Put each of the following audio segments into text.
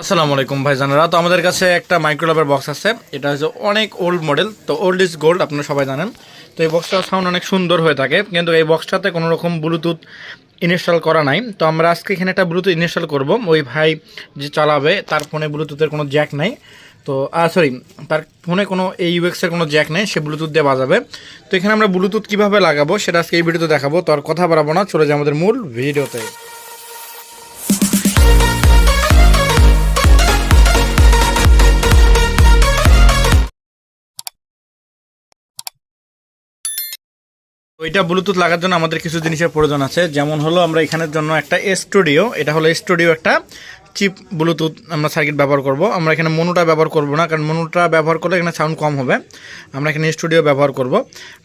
আসসালামু আলাইকুম ভাই জানারা তো আমাদের কাছে একটা মাইক্রোলাভের বক্স আছে। এটা হচ্ছে অনেক ওল্ড মডেল তো ওল্ড ইজ গোল্ড আপনারা সবাই জানেন। তো এই বক্সটার সাউন্ড অনেক সুন্দর হয়ে থাকে, কিন্তু এই বক্সটাতে কোনো রকম ব্লুটুথ ইনস্টল করা নাই। তো আমরা আজকে এখানে একটা ব্লুটুথ ইনস্টল করব। ওই ভাই যে চালাবে, তার ফোনে ব্লুটুথের কোনো জ্যাক নাই। তো সরি তার ফোনে কোনো এই ইউএক্সের কোনো জ্যাক নেই, সে ব্লুটুথ দিয়ে বাজাবে। তো এখানে আমরা ব্লুটুথ কীভাবে লাগাবো, সেটা আজকে এই ভিডিওতে দেখাবো। তো আর কথা বাড়াবো না, চলে যায় আমাদের মূল ভিডিওতে ওইটা ব্লুটুথ লাগার জন্য আমাদের কিছু জিনিসের প্রয়োজন আছে। যেমন হলো আমরা এখানের জন্য একটা স্টুডিও এটা হলো স্টুডিও একটা চিপ ব্লুটুথ আমরা সার্কিট ব্যবহার করব। আমরা এখানে মনোটা ব্যবহার করব না, কারণ মনোটা ব্যবহার করলে এখানে সাউন্ড কম হবে। আমরা এখানে স্টুডিও ব্যবহার করব।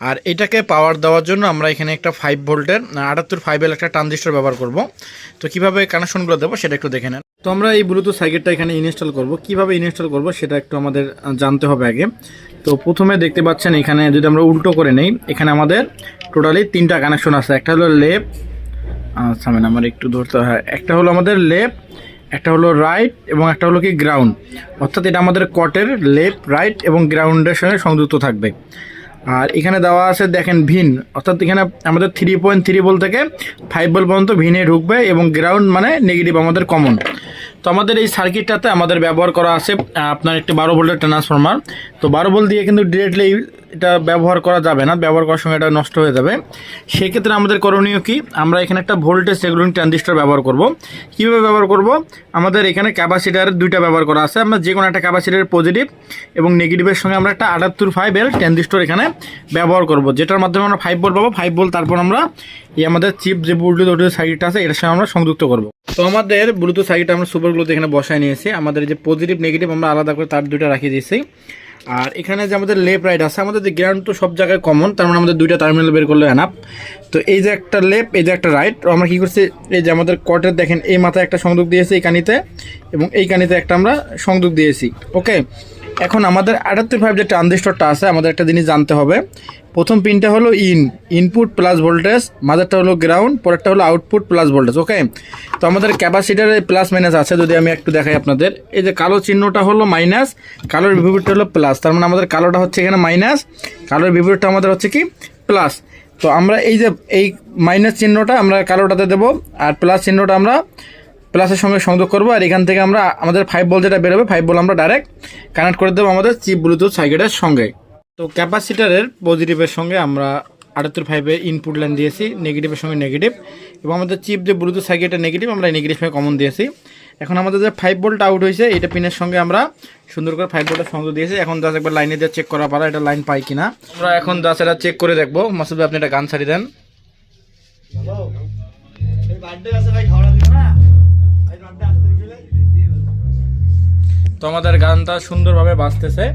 আর এটাকে পাওয়ার দেওয়ার জন্য আমরা এখানে একটা ফাইভ ভোল্টের আটাত্তর ফাইভের একটা ট্রানজিস্টর ব্যবহার করব। তো কীভাবে কানেকশনগুলো দেবো সেটা একটু দেখে নেন। তো আমরা এই ব্লুটুথ সার্কিটটা এখানে ইনস্টল করব। কীভাবে ইনস্টল করব সেটা একটু আমাদের জানতে হবে আগে। তো প্রথমে দেখতে পাচ্ছেন এখানে যদি আমরা উল্টো করে নেই, এখানে আমাদের টোটালি তিনটা কানেকশন আছে। একটা হলো লেফট আচ্ছা আমার একটু ধরতে হয়। একটা হলো আমাদের লেফট, একটা হলো রাইট, এবং একটা হলো কি গ্রাউন্ড। অর্থাৎ এটা আমাদের কটের লেফট, রাইট, এবং গ্রাউন্ডের সঙ্গে সংযুক্ত থাকবে। আর এখানে দেওয়া আছে, দেখেন ভিন। অর্থাৎ এখানে আমাদের থ্রি পয়েন্ট থ্রি বল থেকে ফাইভ বল পর্যন্ত ভিনে ঢুকবে, এবং গ্রাউন্ড মানে নেগেটিভ আমাদের কমন তো আমাদের এই সার্কিটটাতে আমাদের ব্যবহার করা আছে আপনার একটি বারো ভোল্টের ট্রান্সফরমার তো বারো ভোল্ট দিয়ে কিন্তু ডিরেক্টলি এটা ব্যবহার করা যাবে না, ব্যবহার করার সময় এটা নষ্ট হয়ে যাবে। সেক্ষেত্রে আমাদের করণীয় কি? আমরা এখানে একটা ভোল্টেজ রেগুলিং ট্রানজিস্টর ব্যবহার করব। কীভাবে ব্যবহার করব? আমাদের এখানে ক্যাপাসিটার দুইটা ব্যবহার করা আছে। আমরা যে কোনো একটা ক্যাপাসিটার পজিটিভ এবং নেগেটিভের সঙ্গে আমরা একটা আটাত্তর ফাইভের ট্রানজিস্টর এখানে ব্যবহার করব। যেটার মাধ্যমে আমরা ফাইভ বল পাবো। ফাইভ বল তারপর আমরা এই আমাদের চিপ যে ব্লুটুথ ব্লুটুথ সাইডটা আছে, এটার সঙ্গে আমরা সংযুক্ত করব। তো আমাদের ব্লুটুথ সাইডটা আমরা সুপার ব্লুটুথ এখানে বসায় নিয়েছি। আমাদের যে পজিটিভ নেগেটিভ আমরা আলাদা করে তার দুইটা রাখিয়ে দিয়েছি। আর এখানে যে আমাদের লেফ রাইট আছে, আমাদের যে গ্রাউন্ড তো সব জায়গায় কমন তার মানে আমাদের দুইটা টার্মিনাল বের করলে অ্যানাপ তো এই যে একটা লেপ এই যে একটা রাইট আমরা কী করছি, এই যে আমাদের কটের দেখেন, এই মাথায় একটা সংযোগ দিয়েছি এই কানিতে, এবং এই কানিতে একটা আমরা সংযোগ দিয়েছি ওকে এখন আমাদের আটাত্তর ফাইভ যে ট্রানজিস্টরটা আছে, আমাদের একটা জিনিস জানতে হবে। প্রথম পিনটা হলো ইন ইনপুট প্লাস ভোল্টেজ মাঝেরটা হলো গ্রাউন্ড পরেরটা হলো আউটপুট প্লাস ভোল্টেজ ওকে তো আমাদের ক্যাপাসিটারে প্লাস মাইনাস আছে, যদি আমি একটু দেখাই আপনাদের। এই যে কালো চিহ্নটা হলো মাইনাস কালোর বিপরীতটা হলো প্লাস তার মানে আমাদের কালোটা হচ্ছে এখানে মাইনাস কালোর বিপরীতটা আমাদের হচ্ছে কি? প্লাস তো আমরা এই যে, এই মাইনাস চিহ্নটা আমরা কালোটাতে দেবো, আর প্লাস চিহ্নটা আমরা প্লাসের সঙ্গে সংযোগ করব, আর এখান থেকে আমরা আমাদের ফাইভ বল যেটা বেরোবে ফাইভ বল আমরা ডাইরেক্ট কানেক্ট করে দেবো আমাদের চিপ ব্লুটুথ সার্কিটের সঙ্গে। তো ক্যাপাসিটারের পজিটিভের সঙ্গে আমরা আটাত্তর ফাইভে ইনপুট লাইন দিয়েছি নেগেটিভের সঙ্গে নেগেটিভ এবং আমাদের চিপ যে ব্লুটুথ সার্কিটের নেগেটিভ আমরা নেগেটিভ সঙ্গে কমন দিয়েছি। এখন আমাদের যে ফাইভ ভোল্ট আউট হয়েছে, এটা পিনের সঙ্গে আমরা সুন্দর করে ফাইভ ভোল্টের সংযোগ দিয়েছি। এখন জাস্ট একবার লাইনে দিয়ে চেক করা পারা, এটা লাইন পাই কিনা। আমরা এখন জাস্ট এটা চেক করে দেখব। মাসুদ আপনি একটা গান ছাড়ি দেন। তো আমাদের গানটা সুন্দরভাবে বাজতেছে।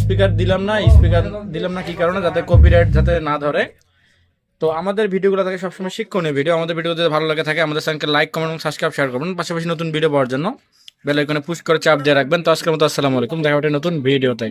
স্পিকার দিলাম না, স্পিকার দিলাম না কি কারণে? যাতে কপিরাইট যাতে না ধরে। তো আমাদের ভিডিওগুলো থাকে সবসময় শিক্ষণীয় ভিডিও। আমাদের ভিডিও যদি ভালো লাগে থাকে, আমাদের চ্যানেলকে লাইক কমেন্ট এবং সাবস্ক্রাইব শেয়ার করবেন। পাশাপাশি নতুন ভিডিও পাওয়ার জন্য বেলাইকনে পুশ করে চাপ দিয়ে রাখবেন। তো আজকের মতো আসসালামু আলাইকুম। দেখা নতুন ভিডিওতে।